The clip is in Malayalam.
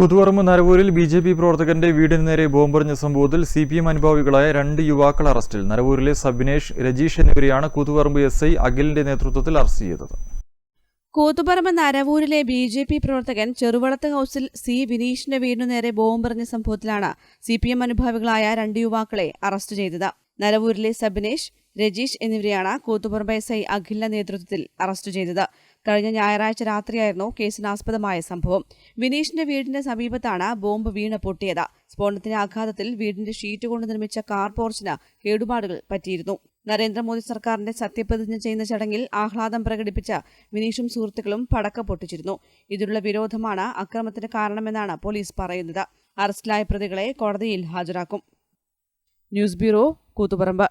കുതുവറമ്പ് നരവൂരിൽ ബി ജെ പി പ്രവർത്തകന്റെ വീടിന് നേരെ ബോംബെറിഞ്ഞ സംഭവത്തിൽ സി പി എം അനുഭാവികളായ രണ്ട് യുവാക്കൾ അറസ്റ്റിൽ. നരവൂരിലെ സബിനേഷ് രജീഷ് എന്നിവരെയാണ് കുതുവറമ്പ് എസ് ഐ അഖിലിന്റെ നേതൃത്വത്തിൽ അറസ്റ്റ് ചെയ്തത്. കൂത്തുപറമ്പ് നരവൂരിലെ ബി ജെ പി പ്രവർത്തകൻ ചെറുവളത്ത് ഹൌസിൽ സി വിനീഷിന്റെ വീടിനു നേരെ ബോംബെറിഞ്ഞ സംഭവത്തിലാണ് സി പി എം അനുഭാവികളായ രണ്ട് യുവാക്കളെ അറസ്റ്റ് ചെയ്തത്. നരവൂരിലെ സബിനേഷ് രജീഷ് എന്നിവരെയാണ് കൂത്തുപറമ്പ് എസ് ഐ അഖിലിന്റെ നേതൃത്വത്തിൽ അറസ്റ്റ് ചെയ്തത്. കഴിഞ്ഞ ഞായറാഴ്ച രാത്രിയായിരുന്നു കേസിനാസ്പദമായ സംഭവം. വിനീഷിന്റെ വീടിന്റെ സമീപത്താണ് ബോംബ് വീണ് പൊട്ടിയത്. സ്ഫോടനത്തിന്റെ ആഘാതത്തിൽ വീടിന്റെ ഷീറ്റ് കൊണ്ട് നിർമ്മിച്ച കാർ പോർച്ചിന് കേടുപാടുകൾ പറ്റിയിരുന്നു. നരേന്ദ്രമോദി സർക്കാരിന്റെ സത്യപ്രതിജ്ഞ ചെയ്യുന്ന ചടങ്ങിൽ ആഹ്ലാദം പ്രകടിപ്പിച്ച വിനീഷും സുഹൃത്തുക്കളും പടക്ക പൊട്ടിച്ചിരുന്നു. ഇതിനുള്ള വിരോധമാണ് അക്രമത്തിന് കാരണമെന്നാണ് പോലീസ് പറയുന്നത്. അറസ്റ്റിലായ പ്രതികളെ കോടതിയിൽ ഹാജരാക്കും. News bureau Kuthuparamba.